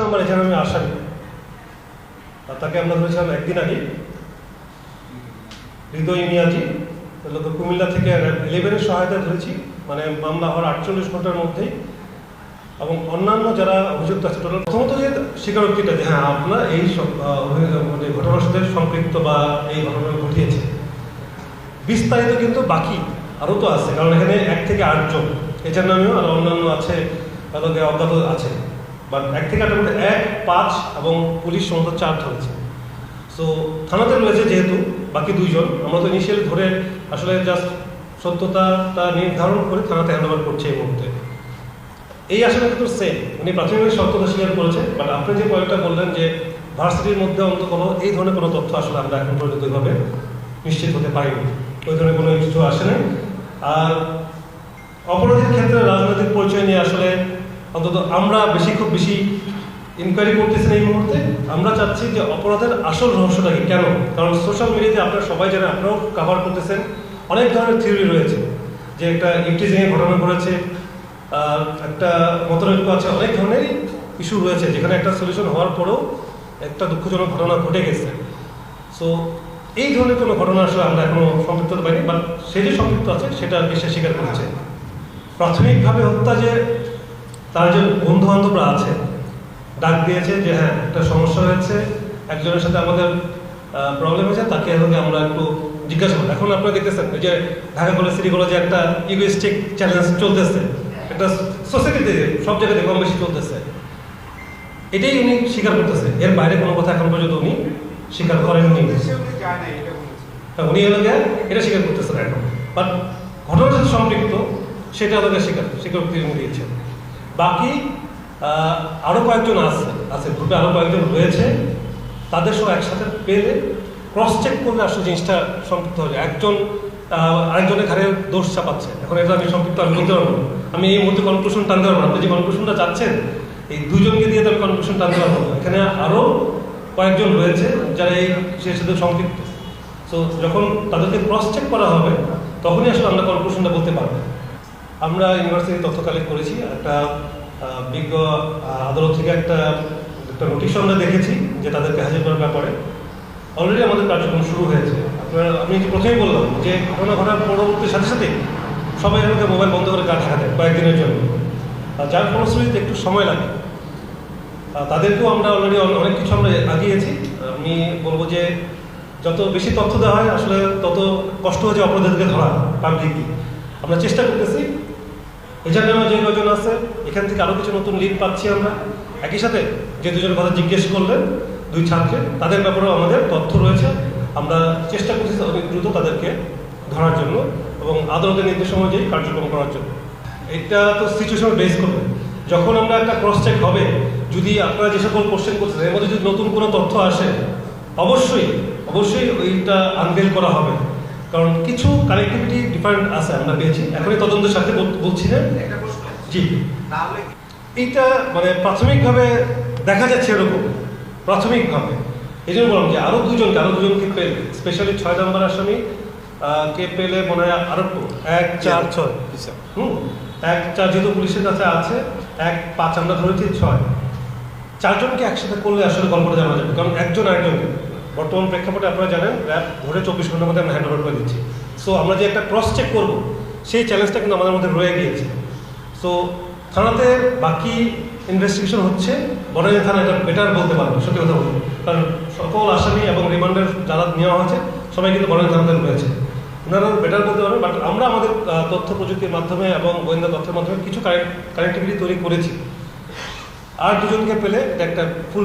নম্বর এখানে আমি আসামি তাকে আমরা ধরেছিলাম একদিন আগে। হৃদয় মিয়াজি কুমিল্লা থেকে ইলেভেনের সহায়তা ধরেছি। মানে মামলা হওয়ার আটচল্লিশ ঘণ্টার মধ্যেই। এবং অন্যান্য যারা অভিযুক্ত আছে, টোটাল প্রথমত যে স্বীকারোক্তিটা যে হ্যাঁ আপনার এই মানে ঘটনার সাথে সম্পৃক্ত বা এই ঘটনা ঘটিয়েছে। বিস্তারিত কিন্তু বাকি আরও তো আছে। কারণ এখানে এক থেকে আটজন। এটার নামেও আর অন্যান্য আছে অজ্ঞাত আছে। বাট এক থেকে আটের মধ্যে এক, পাঁচ এবং পুলিশ সমস্ত চার ধরেছে। সো থানাতে রয়েছে যেহেতু বাকি দুইজন, আমরা তো ইনিশিয়ালি ধরে আসলে জাস্ট সত্যতা তা নির্ধারণ করে থানাতে হ্যান্ড ওভার করছে এই মুহূর্তে। এই আসলে কিন্তু সেম উনি প্রাথমিকভাবে সত্যতা স্বীকার করেছে বাট আপনি যে পয়েন্টটা বললেন যে ভার্সিটির মধ্যে অন্তত কোনো এই ধরনের কোনো তথ্য আসলে আমরা এখন পর্যন্ত ওইভাবে নিশ্চিত হতে পারিনি। ওই ধরনের কোনো কিছু আসে নাই। আর অপরাধের ক্ষেত্রে রাজনৈতিক পরিচয় নিয়ে আসলে অন্তত আমরা বেশি, খুব বেশি ইনকোয়ারি করতেছি না এই মুহূর্তে। আমরা চাচ্ছি যে অপরাধের আসল রহস্যটা কি? কেন? কারণ সোশ্যাল মিডিয়াতে আপনারা সবাই জানেন, আপনারাও কাভার করতেছেন। অনেক ধরনের থিওরি রয়েছে যে একটা ইফটিজিংয়ের ঘটনা ঘটেছে একটা মতনৈক্য আছে, অনেক ধরনের ইস্যু রয়েছে, যেখানে একটা সলিউশন হওয়ার পরেও একটা দুঃখজনক ঘটনা ঘটে গেছে। সো এই ধরনের কোনো ঘটনা আসলে আমরা এখনও সম্পৃক্ত পারিনি বাট সে যে সম্পৃক্ত আছে, সেটা বিশ্বে স্বীকার করেছে। প্রাথমিকভাবে হত্যা যে তার যে বন্ধু বান্ধবরা আছে ডাক দিয়েছে যে হ্যাঁ একটা সমস্যা হয়েছে একজনের সাথে আমাদের প্রবলেম হয়েছে তাকে হলে আমরা একটু জিজ্ঞাসা করব। এখন আপনারা দেখতেছেন যে ঢাকা কলেজ সিটি কলেজে একটা ইগোইস্টিক চ্যালেঞ্জ চলতেছে একটা সোসাইটিতে সব জায়গাতে কম বেশি চলতেছে। এটাই উনি স্বীকার করতেছে। এর বাইরে কোনো কথা এখন পর্যন্ত উনি স্বীকার করেননি। উনি এটা বলেছে হ্যাঁ, উনি এলাকা এটা স্বীকার করতেছেন এখন। বাট ঘটনার সাথে সম্পৃক্ত সেটা এলাকা স্বীকার স্বীকারোক্তি উনি দিয়েছেন। বাকি আহ, আরও কয়েকজন আছে আছে গ্রুপে আরও কয়েকজন রয়েছে। তাদের সব একসাথে পেলে ক্রস চেক করলে আসলে জিনিসটা সম্পৃক্ত যায়। একজন আরেকজনের ঘাড়ে দোষ চাপাচ্ছে। এখন এটা আমি সম্পৃক্ত আমি বলতে পারব আমি এই মুহূর্তে কনক্লুশন টানতে পারব আপনি যে কনক্লুশনটা চাচ্ছেন এই দুজনকে দিয়ে তো আমি কনক্লুশন টানতে পারব এখানে আরও কয়েকজন রয়েছে যারা এই সে সাথে সম্পৃক্ত। সো যখন তাদেরকে ক্রস চেক করা হবে তখনই আসলে আমরা কনক্লুশনটা বলতে পারব। আমরা ইউনিভার্সিটি তথ্য কালেক্ট করেছি একটা বিজ্ঞ আদালত থেকে একটা একটা নোটিশ আমরা দেখেছি যে তাদেরকে হাজির করার ব্যাপারে। অলরেডি আমাদের কার্যক্রম শুরু হয়েছে। আপনারা, আমি যে প্রথমেই বললাম যে ঘটনা ঘটার পরবর্তীর সাথে সাথে সবাই আমাকে মোবাইল বন্ধ করে গা ঢাকা কয়েকদিনের জন্য। আর যার ফলশ্রুতিতে একটু সময় লাগে। তাদেরকেও আমরা অলরেডি অনেক কিছু আমরা আগিয়েছি। আমি বলব যে যত বেশি তথ্য দেওয়া হয়, আসলে তত কষ্ট হচ্ছে অপরাধীদেরকে ধরা পাবলিকলি আমরা চেষ্টা করতেছি নামে যে কজন আছে, এখান থেকে আরও কিছু নতুন লিড পাচ্ছি আমরা। একই সাথে যে দুজনের কথা জিজ্ঞেস করলেন, দুই ছাত্রের তাদের ব্যাপারেও আমাদের তথ্য রয়েছে। আমরা চেষ্টা করছি অনেক দ্রুত তাদেরকে ধরার জন্য এবং আদালতের নির্দেশ অনুযায়ী কার্যক্রম করার জন্য। এটা তো সিচুয়েশন বেস করবে। যখন আমরা একটা ক্রস চেক হবে, যদি আপনারা যে সকল কোশ্চেন করছেন, এর মধ্যে যদি নতুন কোনো তথ্য আসে, অবশ্যই অবশ্যই ওইটা আনভেল করা হবে। কারণ কিছু কানেক্টিভিটি ডিফারেন্ট আছে আমরা পেয়েছি। এখনই তদন্তের সাথে বল- বলছি না জি। এইটা মানে প্রাথমিকভাবে দেখা যাচ্ছে এরকম প্রাথমিকভাবে। এই জন্য বললাম যে আরও দুজনকে আরও দুজনকে পেলে স্পেশালি ছয় নম্বর আসামি কে পেলে মনে হয় আরও এক চার ছয়। হুম? এক চার যেহেতু পুলিশের কাছে আছে এক পাঁচ আমরা ধরেছি ছয়। চারজনকে একসাথে করলে আসলে গল্পটা জানা যাবে কারণ একজন আরেকজনকে। বর্তমান প্রেক্ষাপটে আপনারা জানেন র্যাব ধরে চব্বিশ ঘণ্টার মধ্যে আমরা হ্যান্ড করে দিচ্ছি। সো আমরা যে একটা ক্রস চেক করব, সেই চ্যালেঞ্জটা কিন্তু আমাদের মধ্যে রয়ে গিয়েছে। সো থানাতে বাকি ইনভেস্টিগেশন হচ্ছে। বনানী থানা এটা বেটার বলতে পারবে, সত্যি কথা বলব কারণ সকল আসামি এবং রিমান্ডের যারা নেওয়া হয়েছে, সবাই কিন্তু বনানী থানাতে রয়েছে। ওনারা বেটার বলতে পারবে বাট আমরা আমাদের তথ্য প্রযুক্তির মাধ্যমে এবং গোয়েন্দা তথ্যের মাধ্যমে কিছু কানেক্টিভিটি তৈরি করেছি। আর দুজনকে পেলে একটা ফুল